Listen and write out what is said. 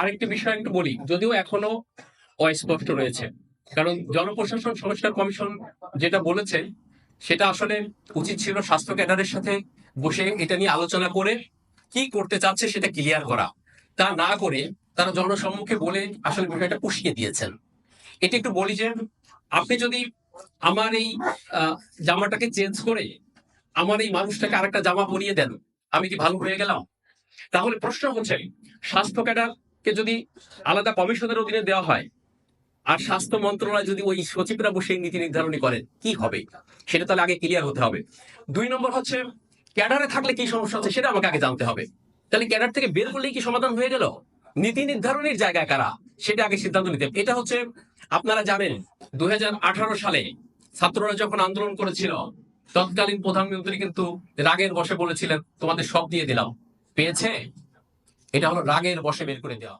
আরেকটি বিষয় একটু বলি, যদিও এখনও অস্পষ্ট রয়েছে। কারণ জনপ্রশাসন সংস্কার কমিশন যেটা বলেছে সেটা আসলে উচিত ছিল স্বাস্থ্য ক্যাডারের সাথে বসে এটা নিয়ে আলোচনা করে কি করতে চাচ্ছে সেটা ক্লিয়ার করা। তা না করে তারা জনসম্মুখে বলে আসলে বিষয়টা পুষিয়ে দিয়েছেন। এটি একটু বলি যে, আপনি যদি আমার এই জামাটাকে চেঞ্জ করে আমার এই মানুষটাকে আরেকটা জামা পরিয়ে দেন, আমি কি ভালো হয়ে গেলাম? তাহলে প্রশ্ন হচ্ছে, স্বাস্থ্য ক্যাডারকে যদি আলাদা কমিশনের অধীনে দেওয়া হয়, আর স্বাস্থ্য মন্ত্রণালয় যদি ওই সচিবরা বসে নীতি নির্ধারণী করেন কি হবে? সেটা তাহলে আগে ক্লিয়ার হতে হবে। দুই নম্বর হচ্ছে, ক্যাডারে থাকলে কি সমস্যা হচ্ছে সেটা আমাকে আগে জানতে হবে। তাহলে ক্যাডার থেকে বের করলেই কি সমাধান হয়ে গেল? নীতি নির্ধারণের জায়গায় কারা? সেটা আগে সিদ্ধান্ত নিতে। এটা হচ্ছে, আপনারা জানেন, দুই হাজার আঠারো সালে ছাত্ররা যখন আন্দোলন করেছিল, তৎকালীন প্রধানমন্ত্রী কিন্তু রাগের বসে বলেছিলেন, তোমাদের সব দিয়ে দিলাম। পেয়েছে? এটা হলো রাগের বসে বের করে দেওয়া।